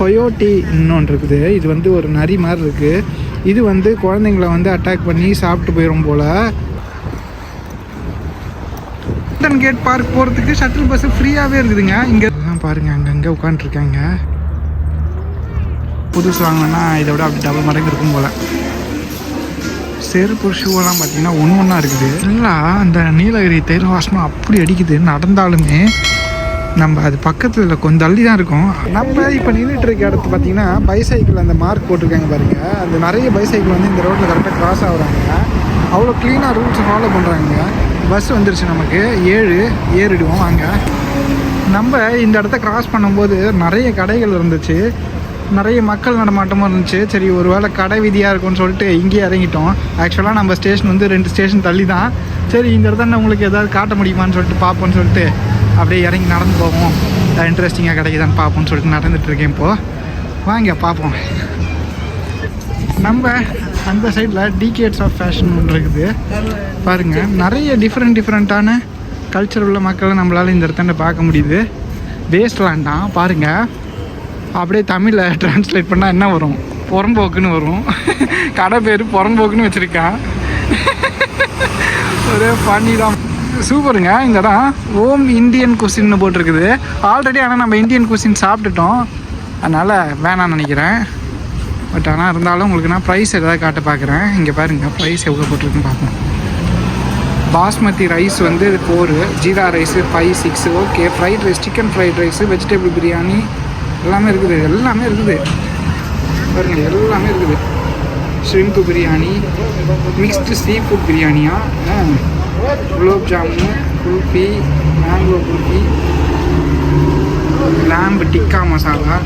கொயோட்டி இன்னொன்று இருக்குது. இது வந்து ஒரு நரி மாதிரி இருக்குது இது வந்து குழந்தைங்கள வந்து அட்டாக் பண்ணி சாப்பிட்டு போயிடும் போல். கோல்டன் கேட் பார்க் போகிறதுக்கு ஷட்டில் பஸ்ஸு ஃப்ரீயாகவே இருக்குதுங்க. இங்கே தான் பாருங்கள் அங்கங்கே உட்காந்துருக்காங்க புதுசு வாங்கினா இதை விட அப்படி டபுள் மடங்கு இருக்கும் போல். செருப்பு ஷூவெல்லாம் பார்த்தீங்கன்னா ஒன்று ஒன்றா இருக்குது. எல்லாம் அந்த நீலகிரி தைல வாசனம் அப்படி அடிக்குது. நடந்தாலுமே நம்ம அது பக்கத்தில் கொஞ்சம் தள்ளி தான் இருக்கும். நம்ம இப்போ நின்றுட்டு இருக்க இடத்து பார்த்தீங்கன்னா பைசைக்கிள் அந்த மார்க் போட்டிருக்காங்க பாருங்க. அந்த நிறைய பைசைக்கிள் வந்து இந்த ரோட்டில் கரெக்டாக கிராஸ் ஆகுறாங்க. அவ்வளோ க்ளீனாக ரூல்ஸ் ஃபாலோ பண்ணுறாங்க பஸ் வந்துருச்சு நமக்கு. ஏழு ஏறிடுவோம். அங்கே நம்ம இந்த இடத்த கிராஸ் பண்ணும்போது நிறைய கடைகள் இருந்துச்சு. நிறைய மக்கள் நடமாட்டமும் இருந்துச்சு. சரி ஒரு வேளை கடை விதியாக இருக்கும்னு சொல்லிட்டு இங்கேயே இறங்கிட்டோம். ஆக்சுவலாக நம்ம ஸ்டேஷன் வந்து ரெண்டு ஸ்டேஷன் தள்ளி தான் சரி இந்த இடத்துல உங்களுக்கு ஏதாவது காட்ட முடியுமான்னு சொல்லிட்டு பார்ப்போம்னு சொல்லிட்டு அப்படியே இறங்கி நடந்து போவோம். இன்ட்ரெஸ்டிங்காக கிடைக்குதான்னு பார்ப்போம்னு சொல்லிட்டு நடந்துகிட்ருக்கேன் இப்போது வாங்க பார்ப்போம். நம்ம அந்த சைடில் டிகேட்ஸ் ஆஃப் ஃபேஷன் ஒன்று இருக்குது. பாருங்கள் நிறைய டிஃப்ரெண்ட் டிஃப்ரெண்ட்டான கல்ச்சர் உள்ள மக்களை நம்மளால் இந்த இடத்துல பார்க்க முடியுது. வேஸ்ட்லாண்ட் பாருங்கள் அப்படியே தமிழில் ட்ரான்ஸ்லேட் பண்ணால் என்ன வரும்? புறம்போக்குன்னு வரும். கடை பேர் புறம்போக்குன்னு வச்சுருக்கான். ஒரே பண்ணி தான். சூப்பருங்க. இந்த இடம் ஓம் இந்தியன் குசின்னு போட்டிருக்குது. ஆல்ரெடி ஆனால் நம்ம இந்தியன் குசின் சாப்பிட்டுட்டோம். அதனால் வேணாம்னு நினைக்கிறேன். பட் ஆனால் இருந்தாலும் உங்களுக்கு நான் ப்ரைஸ் எதாவது காட்ட பார்க்குறேன் இங்கே பாருங்கள் ப்ரைஸ் எவ்வளோ போட்டிருக்குன்னு பார்ப்போம். பாஸ்மதி ரைஸ் வந்து four jeera rice five six okay fried rice chicken fried rice vegetable biryani எல்லாமே இருக்குது. எல்லாமே இருக்குது. பாருங்க எல்லாமே இருக்குது. Shrimp biryani mixed sea food பிரியாணியா குலோப் ஜாமுன் குல்ஃபி மேங்கோ குல்ஃபி லேம்பு டிக்கா மசாலா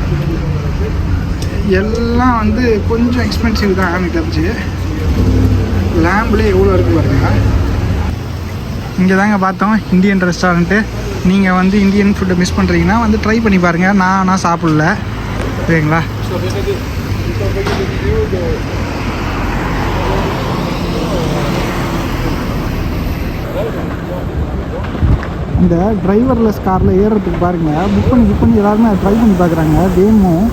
எல்லாம் வந்து கொஞ்சம் எக்ஸ்பென்சிவ் தான் எனக்கு தெரிஞ்சு. லேம்புலேயே எவ்வளோ இருக்குது பாருங்க. இங்கே தாங்க பார்த்தோம் இந்தியன் ரெஸ்டாரண்ட்டு நீங்கள் வந்து இந்தியன் ஃபுட்டை மிஸ் பண்ணுறீங்கன்னா வந்து ட்ரை பண்ணி பாருங்கள் நான் ஆனால் சாப்பிடல. சரிங்களா? இந்த டிரைவர்லெஸ் காரில் ஏறுறதுக்கு பாருங்கள் புக் பண்ணி புக் பண்ணி எல்லாருமே ட்ரை பண்ணி பார்க்குறாங்க. கேமும்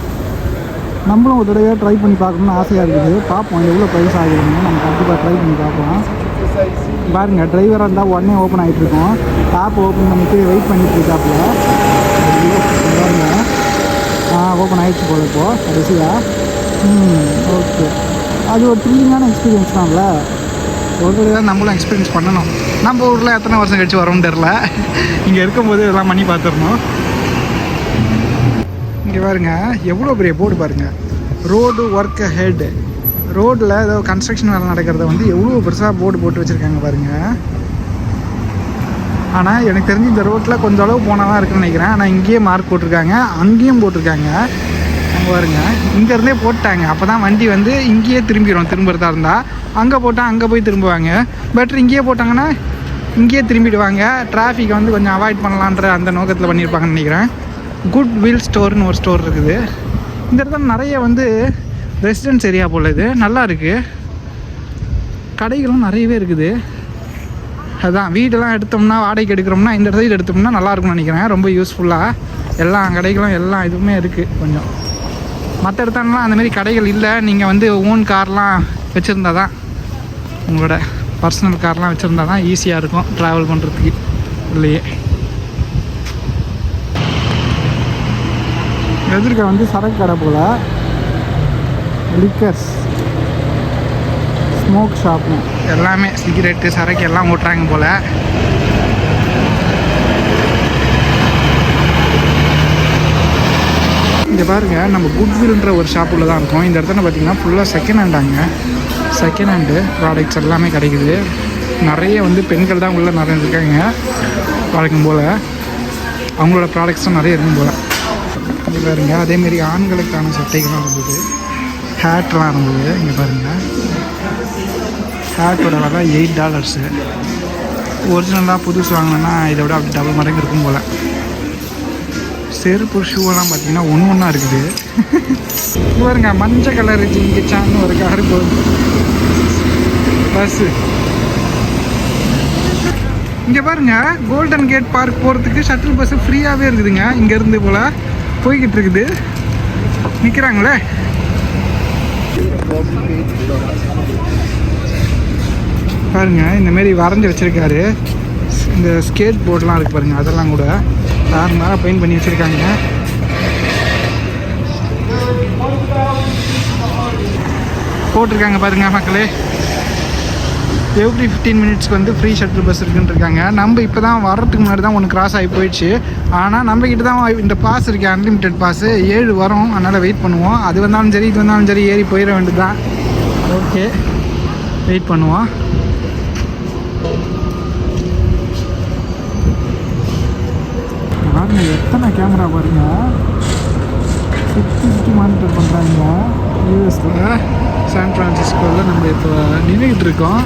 நம்மளும் ஒரு தடவை ட்ரை பண்ணி பார்க்கணும்னு ஆசையாக இருக்குது. பார்ப்போம் எவ்வளோ ப்ரைஸ் ஆகுதுன்னு நம்ம கண்டிப்பாக ட்ரை பண்ணி பார்ப்போம். பாருங்கள் டிரைவராக இருந்தால் உடனே ஓப்பன் ஆகிட்டு இருக்கோம். ஆப் ஓப்பன் பண்ணிட்டு வெயிட் பண்ணிட்டு இருக்காப்புல. ஆ ஓப்பன் ஆகிடுச்சு போல இப்போ கடைசியாக ம் ஓகே அது ஒரு த்ரில்லிங்கான எக்ஸ்பீரியன்ஸ் தான்ல. ஒரு தடவை நம்மளும் எக்ஸ்பீரியன்ஸ் பண்ணணும். நம்ம ஊரில் எத்தனை வருஷம் கழிச்சு வரோம்னு தெரில இங்கே இருக்கும்போது இதெல்லாம் பண்ணி பார்த்துடணும். இங்கே பாருங்க எவ்வளோ பெரிய போர்டு பாருங்க. ரோடு ஒர்க் ஹெட் ரோட்டில் ஏதோ கன்ஸ்ட்ரக்ஷன் வேலை நடக்கிறத வந்து எவ்வளோ பெருசாக போர்டு போட்டு வச்சுருக்காங்க பாருங்க. ஆனால் எனக்கு தெரிஞ்சு இந்த ரோட்டில் கொஞ்சம் அளவு போனால் தான் இருக்குன்னு நினைக்கிறேன். ஆனால் இங்கேயே மார்க் போட்டிருக்காங்க. அங்கேயும் போட்டிருக்காங்க. அங்கே பாருங்க இங்கேருந்தே போட்டாங்க. அப்போ தான் வண்டி வந்து இங்கேயே திரும்பிடும் திரும்புறதா இருந்தால் அங்கே போட்டால் அங்கே போய் திரும்புவாங்க. பெட்ரு இங்கேயே போட்டாங்கன்னா இங்கேயே திரும்பிடுவாங்க. டிராஃபிக்கை வந்து கொஞ்சம் அவாய்ட் பண்ணலான்ற அந்த நோக்கத்தில் பண்ணியிருப்பாங்கன்னு நினைக்கிறேன். குட் வில் ஸ்டோர்னு ஒரு ஸ்டோர் இருக்குது. இந்த இடத்துல நிறைய வந்து ரெசிடென்ஸ் ஏரியா போல் இது. நல்லா இருக்குது கடைகளும் நிறையவே இருக்குது. அதுதான் வீடெல்லாம் எடுத்தோம்னா வாடகைக்கு எடுக்கிறோம்னா இந்த இடத்துல எடுத்தோம்னா நல்லா இருக்கும்னு நினைக்கிறேன். ரொம்ப யூஸ்ஃபுல்லாக எல்லா கடைகளும் எல்லா இதுவுமே இருக்குது கொஞ்சம். மற்ற இடத்துலலாம் அந்தமாரி கடைகள் இல்லை. நீங்கள் வந்து ஓன் கார்லாம் வச்சுருந்தா தான் உங்களோட பர்சனல் கார்லாம் வச்சுருந்தா தான் ஈஸியாக இருக்கும் ட்ராவல் பண்ணுறதுக்கு இல்லையே எதிர்க்க வந்து சரக்கு கடை போல். லிக்கர்ஸ் ஸ்மோக் ஷாப்பு எல்லாமே சிகரெட்டு சரக்கு எல்லாம் ஓட்டுறாங்க போல். இங்கே பாருங்க நம்ம குட்வில்ன்ற ஒரு ஷாப்புள்ள தான் இருக்கோம். இந்த இடத்துல பார்த்தீங்கன்னா ஃபுல்லாக செகண்ட் ஹேண்டாங்க செகண்ட் ஹேண்டு ப்ராடக்ட்ஸ் எல்லாமே கிடைக்குது. நிறைய வந்து பெண்கள் தான் உள்ளே நிறைய இருக்காங்க. வழக்கம் போல். அவங்களோட ப்ராடக்ட்ஸும் நிறைய இருக்கும் போல். இங்கே பாருங்க அதேமாரி ஆண்களுக்கான சட்டைகள்லாம் இருந்தது. ஹேட்லாம் இருந்தது. இங்கே பாருங்கள் ஹேட்டோட விலை எயிட் டாலர்ஸு ஒரிஜினலாக புதுசு வாங்கினா இதை விட அப்படி டபுள் மடங்கு இருக்கும் போல். செருப்பு ஷூவெல்லாம் பார்த்தீங்கன்னா ஒன்று ஒன்றா இருக்குது. பாருங்க மஞ்சள் கலர் ஜிங்கிச்சான்னு ஒரு கார் போகுது பஸ்ஸு இங்கே பாருங்க கோல்டன் கேட் பார்க் போகிறதுக்கு ஷட்டில் பஸ்ஸு ஃப்ரீயாகவே இருக்குதுங்க. இங்கேருந்து போல் போய்கிட்டு இருக்குது. நிற்கிறாங்களே பாருங்க இந்தமாரி வரைஞ்சி வச்சிருக்காரு. இந்த ஸ்கேட் போர்ட்லாம் இருக்குது பாருங்கள் அதெல்லாம் கூட. நார்மலாக பெயிண்ட் பண்ணி வச்சிருக்காங்க. போட்டிருக்காங்க பாருங்கள் மக்களே. எவ்ரி ஃபிஃப்டீன் மினிட்ஸ்க்கு வந்து ஃப்ரீ ஷட்டில் பஸ் இருக்குன்னு இருக்காங்க. நம்ம இப்போ தான் வர்றதுக்கு முன்னாடி தான் ஒன்று கிராஸ் ஆகி போயிடுச்சு. ஆனால் நம்ம கிட்ட தான் இந்த பாஸ் இருக்கு அன்லிமிட்டெட் பாஸ் ஏழு வரும் அதனால் வெயிட் பண்ணுவோம். அது வந்தாலும் சரி இது வந்தாலும் சரி ஏறி போயிட வேண்டியது தான் ஓகே வெயிட் பண்ணுவோம். பாருங்க எத்தனை கேமரா பாருங்க. சுற்றி சுற்றி மானிட்டர் பண்ணுறாங்க யூஎஸில் சான் ஃப்ரான்சிஸ்கோவில் நம்ம இப்போ நின்றுக்கிட்டு இருக்கோம்.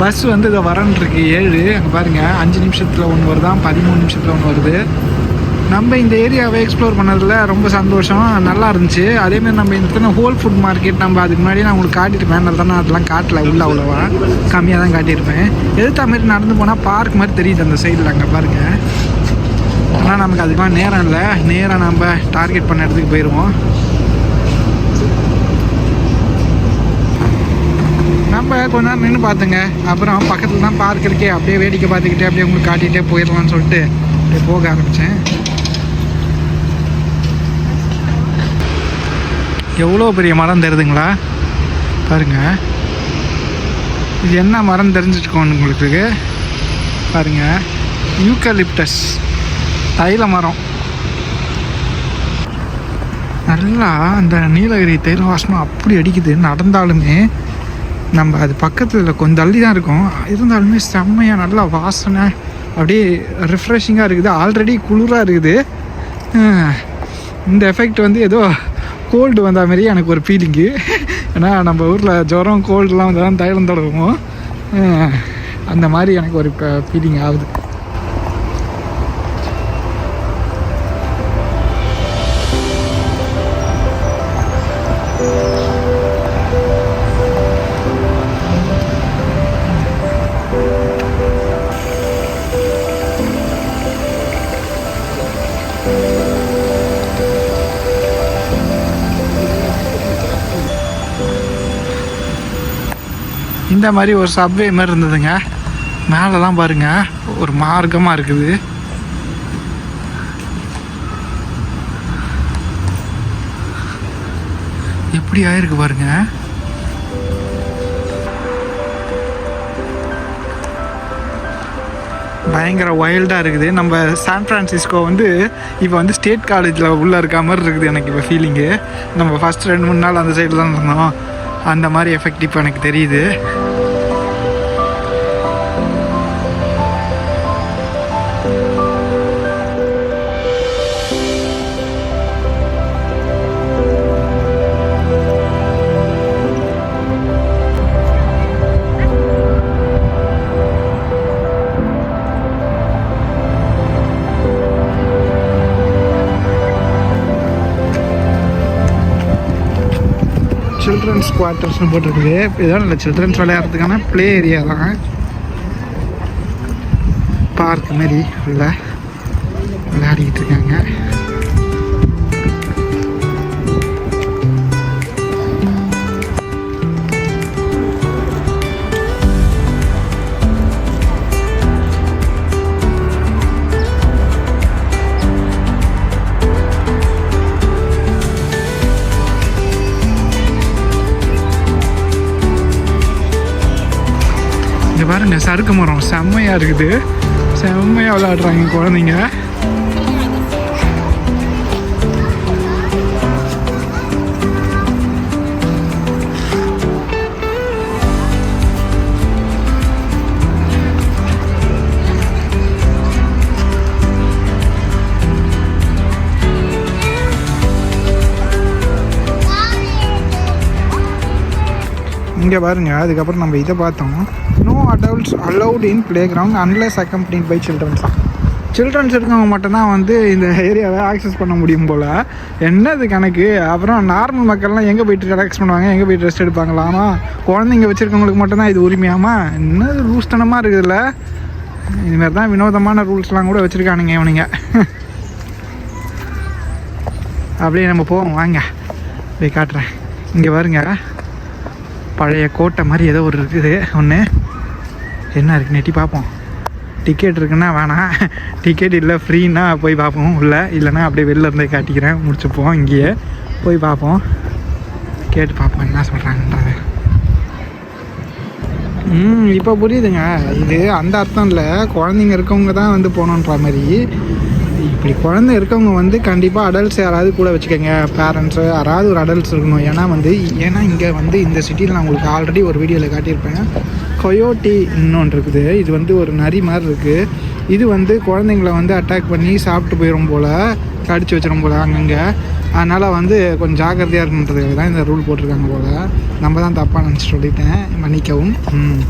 பஸ் வந்து இதை வரன்னு இருக்கு ஏழு. அங்கே பாருங்கள் அஞ்சு நிமிஷத்தில் ஒன்று வருதான் பதிமூணு நிமிஷத்தில் ஒன்று வருது. நம்ம இந்த ஏரியாவை எக்ஸ்ப்ளோர் பண்ணதில் ரொம்ப சந்தோஷம். நல்லா இருந்துச்சு. அதேமாதிரி நம்ம இந்த ஹோல் ஃபுட் மார்க்கெட் நம்ம அதுக்கு முன்னாடி நான் உங்களுக்கு காட்டியிருப்பேன் அதனால தானே நான் அதெல்லாம் காட்டல. உள்ள அவ்வளோவா. கம்மியாக தான் காட்டியிருப்பேன். எதிர்த்த மாதிரி நடந்து போனால் பார்க் மாதிரி தெரியுது அந்த சைடில் அங்கே பாருங்கள் ஆனால் நமக்கு அதுக்கெலாம் நேரம் இல்லை. நேராக நம்ம டார்கெட் பண்ண இடத்துக்கு போயிடுவோம் நம்ம கொஞ்ச நேரம் நின்று பார்த்துங்க. அப்புறம் பக்கத்தில் தான் பார்க் இருக்கே. அப்படியே வேடிக்கை பார்த்துக்கிட்டே அப்படியே உங்களுக்கு காட்டிகிட்டே போயிடலாம்னு சொல்லிட்டு அப்படியே போக ஆரம்பித்தேன் எவ்வளோ பெரிய மரம் தருதுங்களா பாருங்க. இது என்ன மரம் தெரிஞ்சிருக்கோம் உங்களுக்கு பாருங்க. யூக்கலிப்டஸ் தைல மரம். நல்லா அந்த நீலகிரி தைல வாசனம் அப்படி அடிக்குது. நடந்தாலுமே நம்ம அது பக்கத்தில் கொஞ்சம் தள்ளி தான் இருக்கோம். இருந்தாலுமே செம்மையாக நல்லா வாசனை அப்படியே ரிஃப்ரெஷிங்காக இருக்குது. ஆல்ரெடி குளிராக இருக்குது. இந்த எஃபெக்ட் வந்து ஏதோ கோல்டு வந்த மாதிரி எனக்கு ஒரு ஃபீலிங்கு ஏன்னா நம்ம ஊரில் ஜுரம் கோல்டுலாம் வந்து தான் தைலம் தடவுவோம். அந்த மாதிரி எனக்கு ஒரு ஃபீலிங் ஆகுது. இந்த மாதிரி ஒரு சப்வே மாதிரி இருந்ததுங்க. மேலெலாம் பாருங்க ஒரு மார்க்கமாக இருக்குது. எப்படி ஆயிருக்கு பாருங்க. பயங்கர வைல்டாக இருக்குது. நம்ம சான் ஃப்ரான்சிஸ்கோ வந்து இப்போ வந்து ஸ்டேட் காலேஜில் உள்ளே இருக்க மாதிரி இருக்குது எனக்கு இப்போ ஃபீலிங்கு நம்ம ஃபஸ்ட் ரெண்டு மூணு நாள் அந்த சைடில் தான் இருந்தோம். அந்த மாதிரி எஃபெக்ட் இப்போ எனக்கு தெரியுது. சில்ட்ரன்ஸ் குவார்ட்டர்ஸ்னு போட்டிருக்குது. இதான் இல்லை சில்ட்ரன்ஸ் விளையாடுறதுக்கான ப்ளே ஏரியா தான். பார்க் மாரி உள்ள விளையாடிக்கிட்டு இருக்காங்க. இங்கே சறுக்கு மரம் செம்மையாக இருக்குது. செம்மையாக விளையாடுறாங்க குழந்தைங்க. இங்கே பாருங்க அதுக்கப்புறம் நம்ம இதை பார்த்தோம். No adults allowed in playground unless accompanied by childrens தான் சில்ட்ரன்ஸ் இருக்கவங்க மட்டும்தான் வந்து இந்த ஏரியாவை ஆக்சஸ் பண்ண முடியும் போல். என்னது கணக்கு? அப்புறம் நார்மல் மக்கள்லாம் எங்கே போயிட்டு ரிலாக்ஸ் பண்ணுவாங்க? எங்கே போயிட்டு ரெஸ்ட் எடுப்பாங்களா? ஆனால் குழந்தைங்க வச்சுருக்கவங்களுக்கு மட்டும்தான் இது உரிமையாமா? என்னது ரூஸ்தனமாக இருக்குதுல்ல இதுமாரி தான் வினோதமான ரூல்ஸ்லாம் கூட வச்சுருக்கானுங்க இவனுங்க. அப்படியே நம்ம போவோம் வாங்க. போய் காட்டுறேன். இங்கே பாருங்க. பழைய கோட்டை மாதிரி ஏதோ ஒரு இருக்குது. ஒன்று என்ன இருக்கு? நெட்டி பார்ப்போம். டிக்கெட் இருக்குன்னா வேணாம். டிக்கெட் இல்லை ஃப்ரீன்னா போய் பார்ப்போம். உள்ள. இல்லைன்னா அப்படியே வெளில இருந்தே காட்டிக்கிறேன். முடிச்சுப்போம் இங்கேயே. போய் பார்ப்போம். கேட்டு பார்ப்போம் என்ன சொல்கிறாங்கன்றது ம் இப்போ புரியுதுங்க. இது அந்த அர்த்தம் இல்லை. குழந்தைங்க இருக்கவங்க தான் வந்து போகணுன்ற மாதிரி. இப்படி குழந்தை இருக்கவங்க வந்து கண்டிப்பாக அடல்ட்ஸ் யாராவது கூட வச்சுக்கோங்க. பேரண்ட்ஸு யாராவது ஒரு அடல்ட்ஸ் இருக்கணும். ஏன்னா வந்து ஏன்னா இங்கே வந்து இந்த சிட்டியில் நான் உங்களுக்கு ஆல்ரெடி ஒரு வீடியோவில் காட்டியிருப்பேன். கொயோட்டி இன்னொன்று இருக்குது. இது வந்து ஒரு நரி மாதிரி இருக்குது இது வந்து குழந்தைங்கள வந்து அட்டாக் பண்ணி சாப்பிட்டு போயிடும் போல் கடிச்சு வச்சிடும் போல் அங்கங்கே. அதனால் வந்து கொஞ்சம் ஜாக்கிரதையாக இருக்கணுன்றதுக்காக தான் இந்த ரூல் போட்டிருக்காங்க போல். நம்ம தான் தப்பாக நினச்சி சொல்லிட்டேன். மன்னிக்கவும் ம்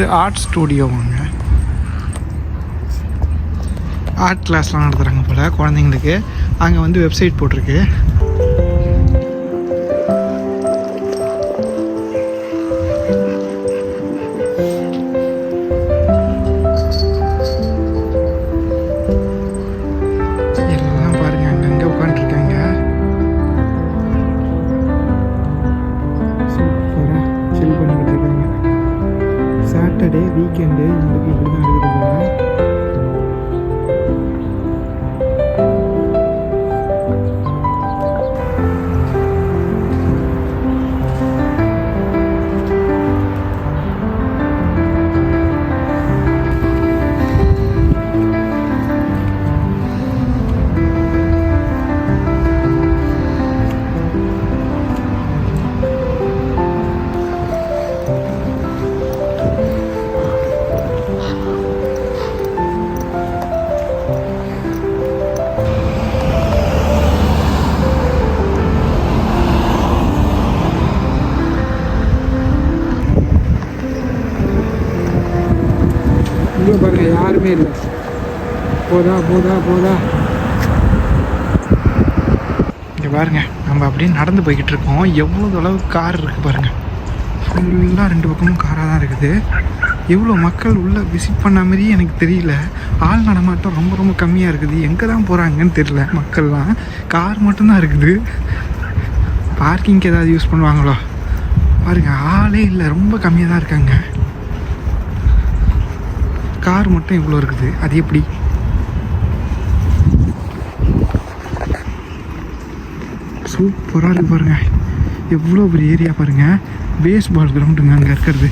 இது வந்து ஆர்ட் ஸ்டூடியோவாங்க ஆர்ட் கிளாஸ்லாம் நடத்துகிறாங்க போல் குழந்தைங்களுக்கு. அங்கே வந்து வெப்சைட் போட்டிருக்கு. சாட்டர்டே வீக்கெண்டு எங்களுக்கு இப்படி தான் இருக்குது போல போதா போதா. இங்கே பாருங்க நம்ம அப்படியே நடந்து போய்கிட்டு இருக்கோம். எவ்வளோ அளவு கார் இருக்குது பாருங்கள் ஃபுல்லாக ரெண்டு பக்கமும் காராக தான் இருக்குது. எவ்வளோ மக்கள் உள்ளே விசிட் பண்ண மாதிரியே எனக்கு தெரியல. ஆள் நடமாட்டம் ரொம்ப ரொம்ப கம்மியாக இருக்குது. எங்கே தான் போகிறாங்கன்னு தெரியல. மக்கள்லாம் கார் மட்டும்தான் இருக்குது. பார்க்கிங்க்கு ஏதாவது யூஸ் பண்ணுவாங்களோ? பாருங்கள் ஆளே இல்லை. ரொம்ப கம்மியாக தான் இருக்காங்க. கார் மட்டும் இவ்வளோ இருக்குது? அது எப்படி? சூப்பராக இருக்குது பாருங்கள் எவ்வளோ பெரிய ஏரியா பாருங்கள் பேஸ்பால் கிரவுண்டுங்க அங்கே இருக்கிறது.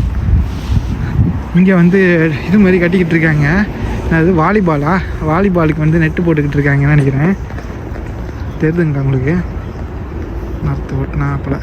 இங்கே வந்து இது மாதிரி கட்டிக்கிட்டு இருக்காங்க. அது வாலிபாலா? வாலிபாலுக்கு வந்து நெட்டு போட்டுக்கிட்டு இருக்காங்கன்னு நினைக்கிறேன். தெரியுதுங்களா உங்களுக்கு? நாற்று ஓட்டினா அப்போல.